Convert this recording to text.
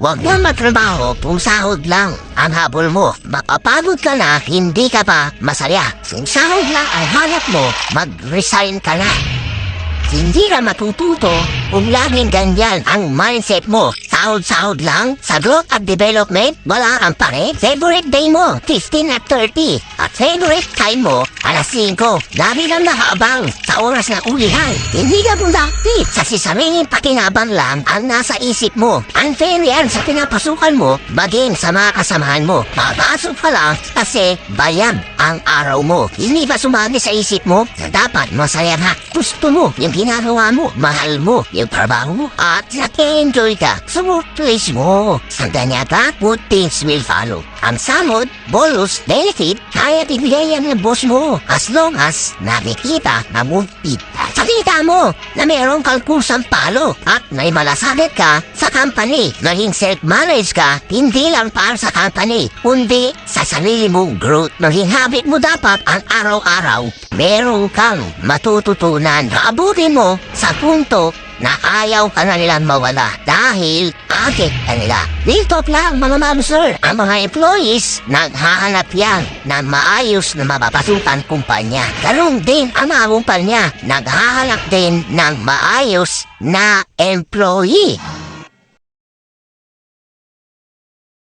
Huwag na magtrabaho kung sahod lang ang habol mo. Makapagod ka na, hindi ka pa masaya. Kung sahod lang ang hanap mo, mag-resign ka na. Hindi ka matututo kung laging ganyan ang mindset mo. Sahod-sahod lang, sa growth at development, wala kang pare. Favorite day mo, 15 at 30. At favorite time mo, alas 5. Lagi kang nakaabang sa oras ng ulihan. Hindi ka productive sa sisaringin pakinabang lang ang nasa isip mo. Unfair yan sa pinapasukan mo, maging sa mga kasamahan mo. Papasok ka lang kasi bayad ang araw mo. Hindi ba sumagi sa isip mo na dapat masaya ka? Gusto mo yung ginagawa mo, mahal mo yung trabaho mo, at nag-enjoy ka sa workplace mo. Sa ganyan ka, good things will follow. Ang samod, bonus, benefit, kaya bibigay yan ng boss mo as long as nakikita na movement. Sa kita mo na mayroong kang kusang palo at may malasakit ka sa company. Naging self-manage ka, hindi lang para sa company, kundi sa sarili mong growth. Naging habit mo dapat ang araw-araw. Meron kang matututunan. Abutin mo sa punto na ayaw ka na nilang mawala dahil agit ka nila. Dito lang mga sir, ang mga employees naghahanap yan ng maayos na mapapasukan kumpanya. Ganun din ang mga kumpanya, naghahanap din ng maayos na employee.